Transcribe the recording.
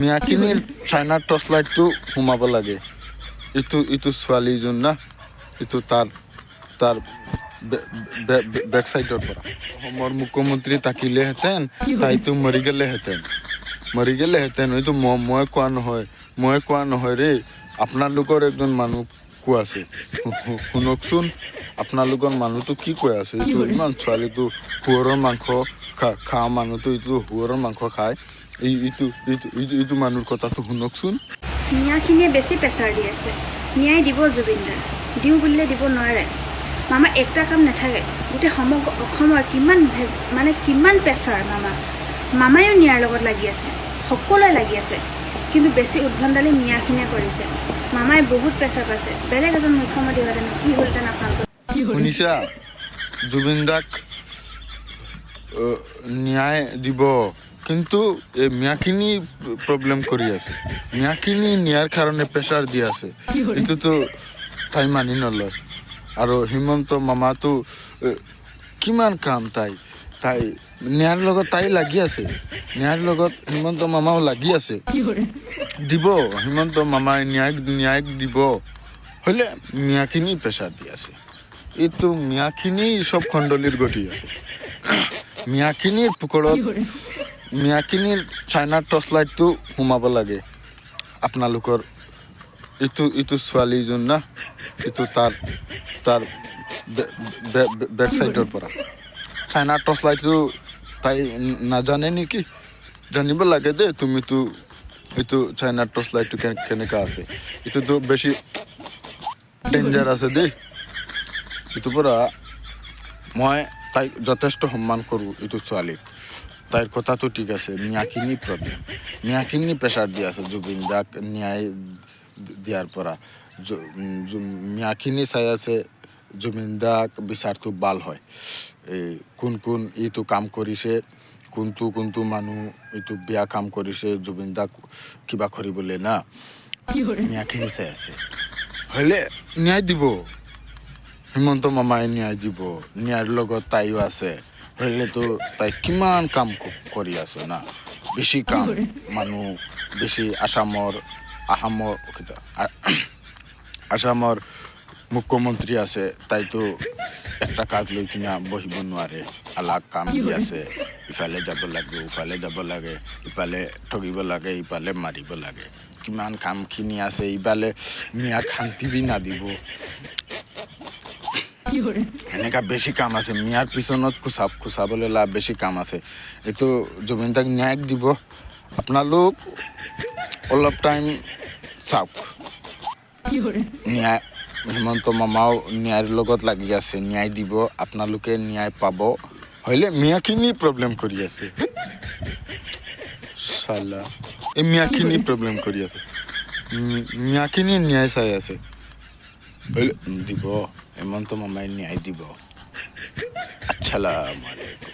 মিয়াখিনিৰ চাইনাৰ টৰ্চ লাইটটো সোমাব লাগে। ইটো ইটো ছোৱালীজন না ইটো তাৰ তাৰ বেক চাইডৰ পৰা। অসমৰ মুখ্যমন্ত্ৰী থাকিলেহেঁতেন, তাইতো মৰি গ'লেহেঁতেন। মৰি গ'লেহেঁতেন, এইটো ম- মই কোৱা নহয়, মই কোৱা নহয় ৰে, আপোনালোকৰ এজন মানুহ কোৱা আছে। শুনকচোন, আপোনালোকৰ মানুহটো কি কৈ আছে? এইটো ইমান ছোৱালীটো শুৱৰৰ মাংস খা খোৱা মানুহটো এইটো শুৱৰৰ মাংস খায়। এই ইটো ইটো ইটো ইটো মানুহৰ কথাটো শুনকচোন। মিয়াখিনিয়ে বেছি প্ৰেছাৰ দি আছে। ন্যায় দিব জুবিন দাৰ দিওঁ বুলিলে দিব নোৱাৰে। মামা একটা কাম নাথাকে। গোটেই সমগ্ৰ অসমৰ কিমান ভেজ মানে কিমান প্ৰেছাৰ মামা। মামায়ো ন্যায়ৰ লগত লাগি আছে। সকলোৱে লাগি আছে। কিন্তু বেছি উদ্ভণ্ডালি মিয়াখিনিয়ে কৰিছে। মামাই বহুত প্ৰেছাৰ পাইছে। বেলেগ এজন মুখ্যমন্ত্ৰী হোৱাহেঁতেন কি হ'লহেঁতেন আপোনালোকৰ শুনিছা? জুবিন দাক ন্যায় দিব। কিন্তু এই মিয়াখিনি প্ৰব্লেম কৰি আছে। মিয়াখিনি নিয়াৰ কাৰণে প্ৰেছাৰ দি আছে। এইটোতো তাই মানি নলয়। আৰু হিমন্ত মামাটো কিমান কাম তাই। তাই, নিয়াৰ লগত তাই লাগি আছে। নিয়াৰ লগত হিমন্ত মামাও লাগি আছে। দিব, হিমন্ত মামাই ন্যায় ন্যায় দিব। হ'লে মিয়াখিনি প্ৰেছাৰ দি আছে। এইটো মিয়াখিনি চব খণ্ডলীৰ গতি আছে। মিয়াখিনিৰ পোকৰত মিয়াখিনিৰ চাইনাৰ টৰ্চ লাইটটো সোমাব লাগে। আপোনালোকৰ ইটো ইটো ছোৱালীজন না, ইটো তাৰ তাৰ বেক চাইডৰ পৰা। চাইনাৰ টৰ্চ লাইটটো তাই নাজানে নেকি? জানিব লাগে দেই তুমিতো এইটো চাইনাৰ টৰ্চ লাইটটো কেনে কেনেকুৱা আছে। এইটোতো বেছি ডেঞ্জাৰ আছে দেই। এইটোৰ পৰা মই তাইক যথেষ্ট সন্মান কৰোঁ এইটো ছোৱালীক। তাইৰ কথাটো ঠিক আছে মিয়াখিনি প্ৰব্লেম মিয়াখিনি প্ৰেছাৰ দি আছে জুবিন দাক ন্যায় পৰা জু- উম, চাই আছে জুবিন দাক বিচাৰটো ভালো হয়। এই কোন কোন এইটো কাম কৰিছে কোনটো কোনটো মানুহ এইটো বেয়া কাম কৰিছে জুবিন দাক কিবা কৰিবলৈ না। মিয়াখিনি চাই আছে। হ'লে ন্যায় দিব। হিমন্ত মামাই ন্যায় দিব। ন্যায়ৰ লগত তাইও আছে। হ'লেতো তাই কিমান কাম কৰি আছে না? বেছি কাম মানুহ বেছি আসামৰ আসামৰ কিটা- আ- আসামৰ মুখ্যমন্ত্ৰী আছে তাইতো এটা কাজ লৈ কিনা বহিব নোৱাৰে। আলাগ কাম দি আছে ইফালে যাব লাগে ইফালে যাব লাগে ইফালে ঠগিব লাগে ইফালে মাৰিব লাগে। কিমান কামখিনি আছে ইফালে মিয়াক শান্তি বি নাদিব। এনেকা বেছি কাম আছে মিয়াৰ পিছনত খুচাব খুচাবলৈ লাভ বেছি কাম আছে। এইটো জুবিন দাক ন্যায় দিব। আপোনালোক অলপ টাইম চাওক। ন্যায় হিমন্ত মামাও ন্যায়ৰ লগত লাগি আছে ন্যায় দিব আপোনালোকে ন্যায় পাব। হ'লে মিয়াখিনি প্ৰব্লেম কৰি আছে। চালা। এই মিয়াখিনি প্ৰব্লেম কৰি আছে। মিয়াখিনি ন্যায় চাই আছে। দিব হিমন্ত মামাই নিয়ে দিব। আচ্ছালাম আলাইকুম।